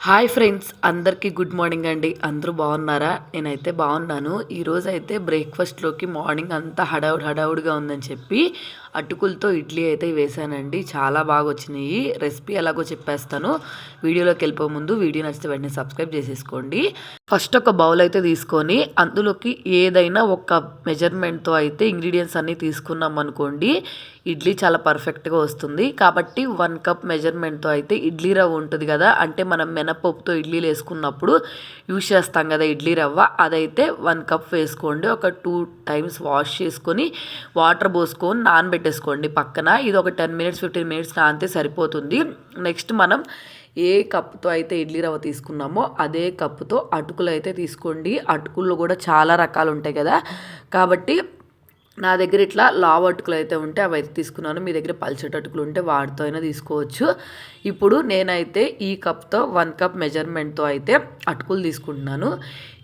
Hi friends అందరికీ good morning అండి. అందరూ బాగున్నారా? నేనైతే బాగున్నాను. ఈరోజు అయితే బ్రేక్ఫాస్ట్లోకి మార్నింగ్ అంతా హడావుడి హడావుడిగా ఉందని చెప్పి అటుకులతో ఇడ్లీ అయితే వేసానండి. చాలా బాగా వచ్చినాయి రెసిపీ ఎలాగో చెప్పేస్తాను. వీడియోలోకి వెళ్ళిపో ముందు వీడియో నచ్చితే వెంటనే సబ్స్క్రైబ్ చేసేసుకోండి. ఫస్ట్ ఒక బౌల్ అయితే తీసుకొని అందులోకి ఏదైనా ఒక మెజర్మెంట్తో అయితే ఇంగ్రీడియంట్స్ అన్నీ తీసుకున్నాం అనుకోండి ఇడ్లీ చాలా పర్ఫెక్ట్గా వస్తుంది. కాబట్టి వన్ కప్ మెజర్మెంట్తో అయితే ఇడ్లీ రవ్వ ఉంటుంది కదా అంటే మనం మినపప్పుతో ఇడ్లీలు వేసుకున్నప్పుడు యూజ్ చేస్తాం కదా ఇడ్లీ రవ్వ అదైతే వన్ కప్ వేసుకోండి. ఒక టూ టైమ్స్ వాష్ చేసుకొని వాటర్ పోసుకొని పెట్టేసుకోండి పక్కన. ఇది ఒక టెన్ మినిట్స్ ఫిఫ్టీన్ మినిట్స్ నానితే సరిపోతుంది. నెక్స్ట్ మనం ఏ కప్పుతో అయితే ఇడ్లీ రవ్వ తీసుకున్నామో అదే కప్పుతో అటుకులు అయితే తీసుకోండి. అటుకుల్లో కూడా చాలా రకాలు ఉంటాయి కదా. కాబట్టి నా దగ్గర ఇట్లా లావు అటుకులు అయితే ఉంటే అవి అయితే తీసుకున్నాను. మీ దగ్గర పల్చటి అటుకులు ఉంటే వాటితో అయినా తీసుకోవచ్చు. ఇప్పుడు నేనైతే ఈ కప్తో వన్ కప్ మెజర్మెంట్తో అయితే అటుకులు తీసుకుంటున్నాను.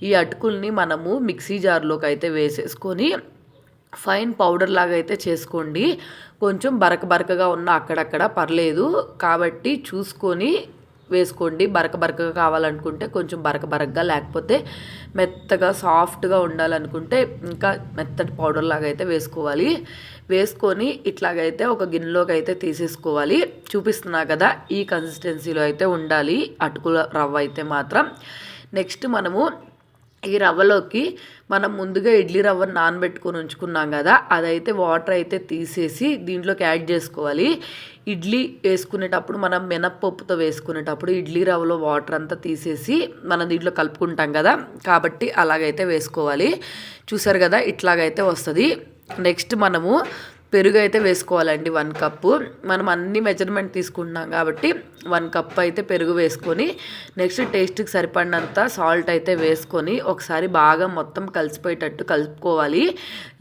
ఈ అటుకుల్ని మనము మిక్సీ జార్లోకి అయితే వేసేసుకొని ఫైన్ పౌడర్ లాగా అయితే చేసుకోండి. కొంచెం బరక బరకగా ఉన్న అక్కడక్కడ పర్లేదు. కాబట్టి చూసుకొని వేసుకోండి. బరక బరకగా కావాలనుకుంటే కొంచెం బరక బరకగా లేకపోతే మెత్తగా సాఫ్ట్గా ఉండాలనుకుంటే ఇంకా మెత్తటి పౌడర్ లాగా అయితే వేసుకోవాలి. వేసుకొని ఇట్లాగైతే ఒక గిన్నెలోకి అయితే తీసేసుకోవాలి. చూపిస్తున్నా కదా ఈ కన్సిస్టెన్సీలో అయితే ఉండాలి. అటుకుల రవ్వ అయితే మాత్రం. నెక్స్ట్ మనము ఈ రవ్వలోకి మనం ముందుగా ఇడ్లీ రవ్వను నానబెట్టుకొని ఉంచుకున్నాం కదా అదైతే వాటర్ అయితే తీసేసి దీంట్లోకి యాడ్ చేసుకోవాలి. ఇడ్లీ వేసుకునేటప్పుడు మనం మినప్పప్పుతో వేసుకునేటప్పుడు ఇడ్లీ రవ్వలో వాటర్ అంతా తీసేసి మనం దీంట్లో కలుపుకుంటాం కదా కాబట్టి అలాగైతే వేసుకోవాలి. చూసారు కదా ఇట్లాగైతే వస్తుంది. నెక్స్ట్ మనము పెరుగు అయితే వేసుకోవాలండి వన్ కప్పు. మనం అన్ని మెజర్మెంట్ తీసుకుంటున్నాం కాబట్టి వన్ కప్ అయితే పెరుగు వేసుకొని నెక్స్ట్ టేస్ట్కి సరిపడినంత సాల్ట్ అయితే వేసుకొని ఒకసారి బాగా మొత్తం కలిసిపోయేటట్టు కలుపుకోవాలి.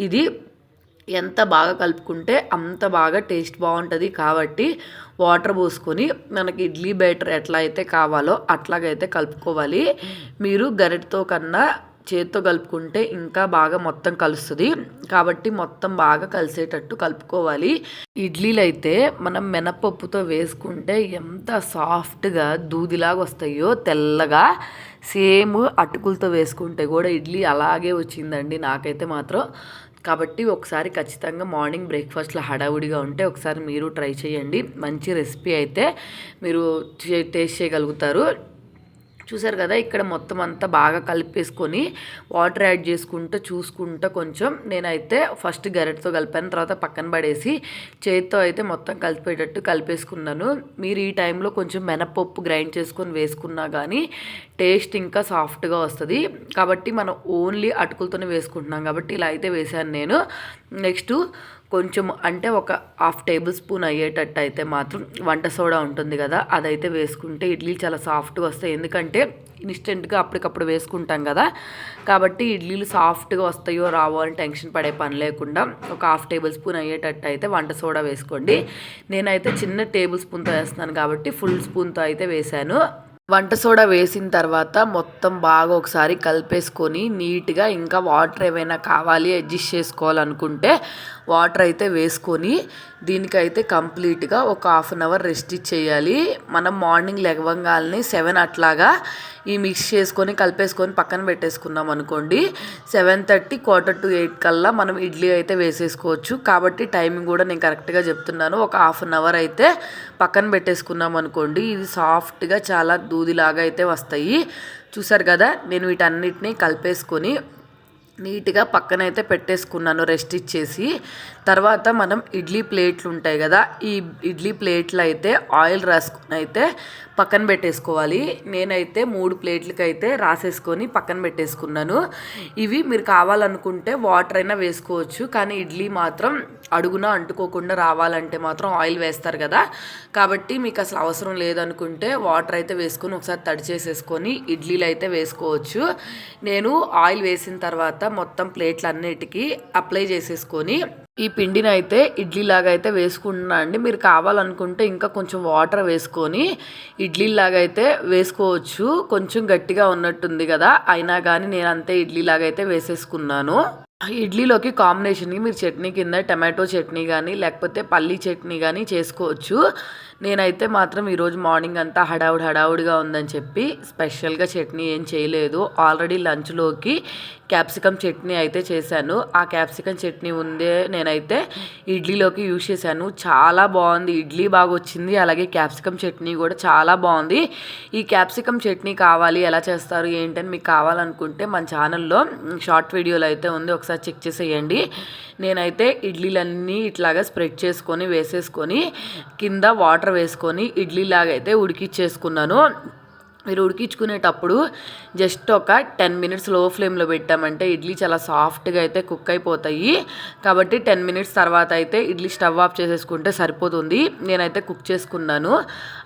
ఇది ఎంత బాగా కలుపుకుంటే అంత బాగా టేస్ట్ బాగుంటుంది కాబట్టి వాటర్ పోసుకొని మనకి ఇడ్లీ బ్యాటర్ ఎట్లా అయితే కావాలో అట్లాగైతే కలుపుకోవాలి. మీరు గరిటతో కన్నా చేత్తో కలుపుకుంటే ఇంకా బాగా మొత్తం కలుస్తుంది. కాబట్టి మొత్తం బాగా కలిసేటట్టు కలుపుకోవాలి. ఇడ్లీలు అయితే మనం మినపప్పుతో వేసుకుంటే ఎంత సాఫ్ట్గా దూదిలాగా వస్తాయో తెల్లగా సేమ్ అటుకులతో వేసుకుంటే కూడా ఇడ్లీ అలాగే వచ్చిందండి నాకైతే మాత్రం. కాబట్టి ఒకసారి ఖచ్చితంగా మార్నింగ్ బ్రేక్ఫాస్ట్లో హడావుడిగా ఉంటే ఒకసారి మీరు ట్రై చేయండి. మంచి రెసిపీ అయితే మీరు టేస్ట్ చేయగలుగుతారు. చూసారు కదా ఇక్కడ మొత్తం అంతా బాగా కలిపేసుకొని వాటర్ యాడ్ చేసుకుంటూ చూసుకుంటూ కొంచెం నేనైతే ఫస్ట్ గరెట్తో కలిపాను తర్వాత పక్కన పడేసి చేతితో అయితే మొత్తం కలిపేటట్టు కలిపేసుకున్నాను. మీరు ఈ టైంలో కొంచెం మినపప్పు గ్రైండ్ చేసుకొని వేసుకున్నా కానీ టేస్ట్ ఇంకా సాఫ్ట్గా వస్తుంది. కాబట్టి మనం ఓన్లీ అటుకులతోనే వేసుకుంటున్నాం కాబట్టి ఇలా అయితే వేసాను నేను. నెక్స్ట్ కొంచెం అంటే ఒక హాఫ్ టేబుల్ స్పూన్ అయ్యేటట్టు అయితే మాత్రం వంట సోడా ఉంటుంది కదా అదైతే వేసుకుంటే ఇడ్లీ చాలా సాఫ్ట్గా వస్తాయి. ఎందుకంటే ఇన్స్టెంట్గా అప్పటికప్పుడు వేసుకుంటాం కదా కాబట్టి ఇడ్లీలు సాఫ్ట్గా వస్తాయో రావో అని టెన్షన్ పడే పని లేకుండా ఒక హాఫ్ టేబుల్ స్పూన్ అయ్యేటట్టు అయితే వంట సోడా వేసుకోండి. నేనైతే చిన్న టేబుల్ స్పూన్తో వేస్తున్నాను కాబట్టి ఫుల్ స్పూన్తో అయితే వేశాను. వంట సోడా వేసిన తర్వాత మొత్తం బాగా ఒకసారి కలిపేసుకొని నీట్గా ఇంకా వాటర్ ఏమైనా కావాలి అడ్జస్ట్ చేసుకోవాలనుకుంటే వాటర్ అయితే వేసుకొని దీనికైతే కంప్లీట్గా ఒక హాఫ్ అన్ అవర్ రెస్ట్ ఇచ్చేయాలి. మనం మార్నింగ్ లెగవంగాల్ని సెవెన్ అట్లాగా ఈ మిక్స్ చేసుకొని కలిపేసుకొని పక్కన పెట్టేసుకున్నాం అనుకోండి. Seven thirty quarter to eight కల్లా మనం ఇడ్లీ అయితే వేసేసుకోవచ్చు. కాబట్టి టైమింగ్ కూడా నేను కరెక్ట్గా చెప్తున్నాను. ఒక హాఫ్ అన్ అవర్ అయితే పక్కన పెట్టేసుకున్నాం అనుకోండి. ఇది సాఫ్ట్గా చాలా దూదిలాగా అయితే వస్తాయి. చూసారు కదా నేను వీటన్నిటిని కలిపేసుకొని నీట్గా పక్కనైతే పెట్టేసుకున్నాను రెస్ట్ ఇచ్చేసి. తర్వాత మనం ఇడ్లీ ప్లేట్లు ఉంటాయి కదా ఈ ఇడ్లీ ప్లేట్లు అయితే ఆయిల్ రాసుకుని అయితే పక్కన పెట్టేసుకోవాలి. నేనైతే మూడు ప్లేట్లకి అయితే రాసేసుకొని పక్కన పెట్టేసుకున్నాను. ఇవి మీరు కావాలనుకుంటే వాటర్ అయినా వేసుకోవచ్చు కానీ ఇడ్లీ మాత్రం అడుగున అంటుకోకుండా రావాలంటే మాత్రం ఆయిల్ వేస్తారు కదా. కాబట్టి మీకు అసలు అవసరం లేదనుకుంటే వాటర్ అయితే వేసుకొని ఒకసారి తడి చేసేసుకొని ఇడ్లీలు అయితే వేసుకోవచ్చు. నేను ఆయిల్ వేసిన తర్వాత మొత్తం ప్లేట్లు అన్నిటికీ అప్లై చేసేసుకొని ఈ పిండిని అయితే ఇడ్లీలాగా అయితే వేసుకుంటున్నా అండి. మీరు కావాలనుకుంటే ఇంకా కొంచెం వాటర్ వేసుకొని ఇడ్లీలాగా అయితే వేసుకోవచ్చు. కొంచెం గట్టిగా ఉన్నట్టుంది కదా. అయినా కానీ నేను అంతే ఇడ్లీలాగా అయితే వేసేసుకున్నాను. ఇడ్లీలోకి కాంబినేషన్కి మీరు చట్నీ కింద టమాటో చట్నీ కానీ లేకపోతే పల్లీ చట్నీ కానీ చేసుకోవచ్చు. నేనైతే మాత్రం ఈరోజు మార్నింగ్ అంతా హడావుడి హడావుడిగా ఉందని చెప్పి స్పెషల్గా చట్నీ ఏం చేయలేదు. ఆల్రెడీ లంచ్లోకి క్యాప్సికమ్ చట్నీ అయితే చేశాను. ఆ క్యాప్సికమ్ చట్నీ ఉందే నేనైతే ఇడ్లీలోకి యూజ్ చేశాను. చాలా బాగుంది. ఇడ్లీ బాగా వచ్చింది. అలాగే క్యాప్సికమ్ చట్నీ కూడా చాలా బాగుంది. ఈ క్యాప్సికమ్ చట్నీ కావాలి ఎలా చేస్తారు ఏంటని మీకు కావాలనుకుంటే మన ఛానల్లో షార్ట్ వీడియోలు అయితే ఉంది. ఒకసారి చెక్ చేసేయండి. నేనైతే ఇడ్లీలన్నీ ఇట్లాగా స్ప్రెడ్ చేసుకొని వేసేసుకొని కింద వాటర్ వేసుకొని ఇడ్లీ లాగైతే ఉడికిచ్చేసుకున్నాను. మీరు ఉడికించుకునేటప్పుడు జస్ట్ ఒక టెన్ మినిట్స్లో ఫ్లేమ్లో పెట్టామంటే ఇడ్లీ చాలా సాఫ్ట్గా అయితే కుక్ అయిపోతాయి. కాబట్టి టెన్ మినిట్స్ తర్వాత అయితే ఇడ్లీ స్టవ్ ఆఫ్ చేసేసుకుంటే సరిపోతుంది. నేనైతే కుక్ చేసుకున్నాను.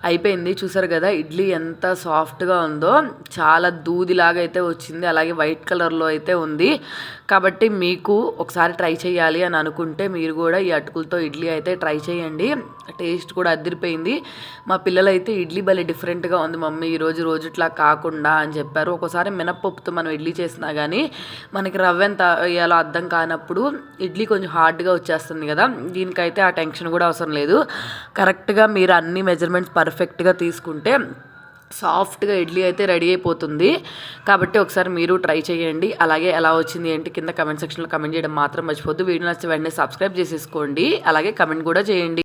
అయిపోయింది. చూసారు కదా ఇడ్లీ ఎంత సాఫ్ట్గా ఉందో. చాలా దూదిలాగా అయితే వచ్చింది. అలాగే వైట్ కలర్లో అయితే ఉంది. కాబట్టి మీకు ఒకసారి ట్రై చేయాలి అని అనుకుంటే మీరు కూడా ఈ అటుకులతో ఇడ్లీ అయితే ట్రై చేయండి. టేస్ట్ కూడా అదిరిపోయింది. మా పిల్లలైతే ఇడ్లీ భలే డిఫరెంట్గా ఉంది మమ్మీ. ఈరోజు రోజుట్లా కాకుండా అని చెప్పారు. ఒకసారి మినప్పప్పుతో మనం ఇడ్లీ చేసినా కానీ మనకి రవ్వ ఎంత వేయాలో అర్థం కానప్పుడు ఇడ్లీ కొంచెం హార్డ్గా వచ్చేస్తుంది కదా. దీనికైతే ఆ టెన్షన్ కూడా అవసరం లేదు. కరెక్ట్గా మీరు అన్ని మెజర్మెంట్స్ పర్ఫెక్ట్గా తీసుకుంటే సాఫ్ట్గా ఇడ్లీ అయితే రెడీ అయిపోతుంది. కాబట్టి ఒకసారి మీరు ట్రై చేయండి. అలాగే ఎలా వచ్చింది ఏంటి కింద కమెంట్ సెక్షన్లో కమెంట్ చేయడం మాత్రం మర్చిపోద్దు వీడియో నచ్చి వెంటనే సబ్స్క్రైబ్ చేసేసుకోండి. అలాగే కమెంట్ కూడా చేయండి.